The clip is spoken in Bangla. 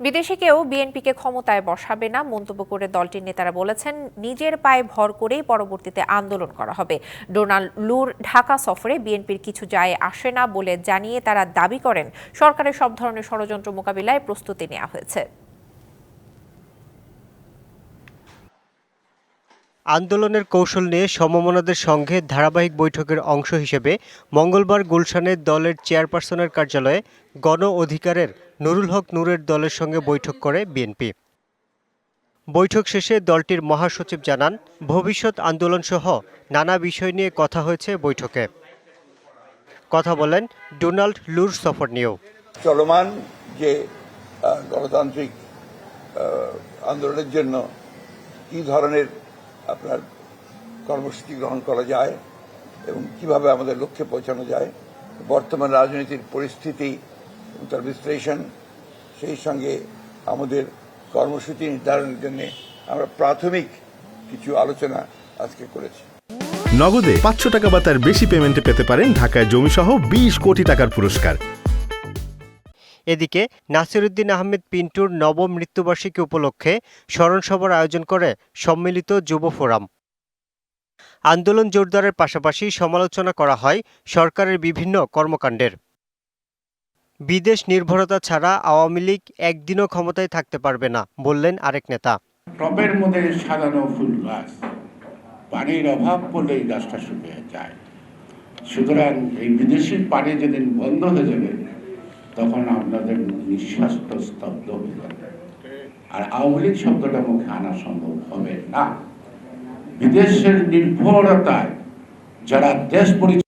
বিদেশে কেউ বিএনপিকে ক্ষমতায় বসাবে না, মন্তব্য করে দলটির নেতারা বলেছেন, নিজের পায়ে ভর করেই পরবর্তীতে আন্দোলন করা হবে। ডোনাল্ড লুর ঢাকা সফরে বিএনপির কিছু যায় আসে না বলে জানিয়ে তারা দাবি করেন, সরকারের সব ধরনের ষড়যন্ত্র মোকাবিলায় প্রস্তুতি নেওয়া হয়েছে। আন্দোলনের কৌশল নিয়ে সমমনাদের সঙ্গে ধারাবাহিক বৈঠকের অংশ হিসেবে মঙ্গলবার গুলশানের দলের চেয়ারপারসনের কার্যালয়ে গণ অধিকারের নুরুল হক নূরের দলের সঙ্গে বৈঠক করে বিএনপি। বৈঠক শেষে দলটির মহাসচিব জানান, ভবিষ্যৎ আন্দোলনসহ নানা বিষয় নিয়ে কথা হয়েছে বৈঠকে। কথা বলেন ডোনাল্ড লুর সফর নিয়েও। চলমান যে গণতান্ত্রিক আন্দোলনের জন্য কি ধরনের আপনার কর্মসূচি গ্রহণ করা যায় এবং কীভাবে আমাদের লক্ষ্যে পৌঁছানো যায়, বর্তমান রাজনীতির পরিস্থিতি তার বিশ্লেষণ সেই সঙ্গে আমাদের কর্মসূচি নির্ধারণের জন্য আমরা প্রাথমিক কিছু আলোচনা আজকে করেছি। নগদে পাঁচশো টাকা বা তার বেশি পেমেন্টে পেতে পারেন ঢাকায় জমিসহ বিশ কোটি টাকার পুরস্কার। এদিকে নাসিরুদ্দিন আহমেদ পিন্টুর নবম মৃত্যুবার্ষিকী উপলক্ষে স্মরণসভার আয়োজন করে সম্মিলিত যুব ফোরাম। আন্দোলন জোরদারের পাশাপাশি সমালোচনা করা হয় সরকারের বিভিন্ন কর্মকাণ্ডের। বিদেশ নির্ভরতা ছাড়া আওয়ামী লীগ একদিনও ক্ষমতায় থাকতে পারবে না, বললেন আরেক নেতা। টবের মধ্যে সাজানো ফুল গাছ, পানির অভাব পড়লেই গাছটা শুকিয়ে যায়। সুতরাং এই বিদেশি পানি যেদিন বন্ধ হয়ে যাবে, তখন আপনাদের নিঃশ্বাস স্তব্ধ হয়ে যাবে। আর আওয়ামী লীগ শব্দটা মুখে আনা সম্ভব হবে না। বিদেশের নির্ভরতায় যারা দেশ পরিচালনা